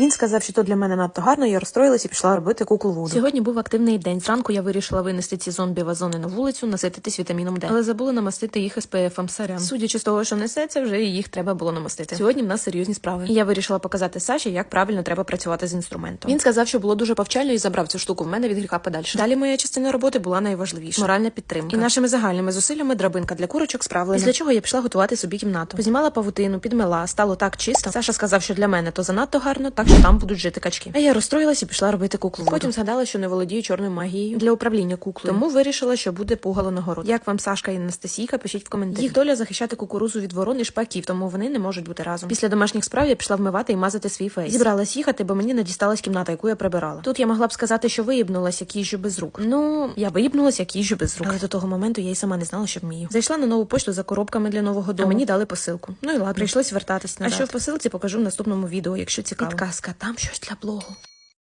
Він сказав, що то для мене надто гарно, я розстроїлась і пішла робити куклу Вуду. Сьогодні був активний день. Зранку я вирішила винести ці зомбі вазони на вулицю, насититись вітаміном Д. Але забула намастити їх SPF сарям. Судячи з того, що несеться, вже їх треба було намастити. Сьогодні в нас серйозні справи. І я вирішила показати Саші, як правильно треба працювати з інструментом. Він сказав, що було дуже повчально і забрав цю штуку в мене від гріха подальше. Далі моя частина роботи була найважливіша моральна підтримка. І нашими загальними зусиллями драбинка для курочок справлена. Після чого я пішла готувати собі кімнату. Познімала павутину, підмела, стало так чисто. Саша сказав, що для мене то занадто гарно, так що там будуть жити качки. А я розстроїлась і пішла робити куклу. Потім згадала, що не володію чорною магією для управління куклою. Тому вирішила, що буде пугало нагород. Як вам Сашка і Анастасійка, пишіть в коментарі. Їх доля захищати кукурузу від ворон і шпаків, тому вони не можуть бути разом. Після домашніх справ я пішла вмивати і мазати свій фейс. Зібралась їхати, бо мені не дісталась кімната, яку я прибирала. Тут я могла б сказати, що виїбнулась, як їжджу без рук. Ну я виїбнулась, як їжджу без рук. Але до того моменту я й сама не знала, що вмію. Зайшла на нову пошту за коробками для нового дому. А мені дали посилку. Ну і ладно, прийшлось вертатись назад. А що в посилці покажу в наступному відео, якщо цікаво. Підказка, там щось для блогу.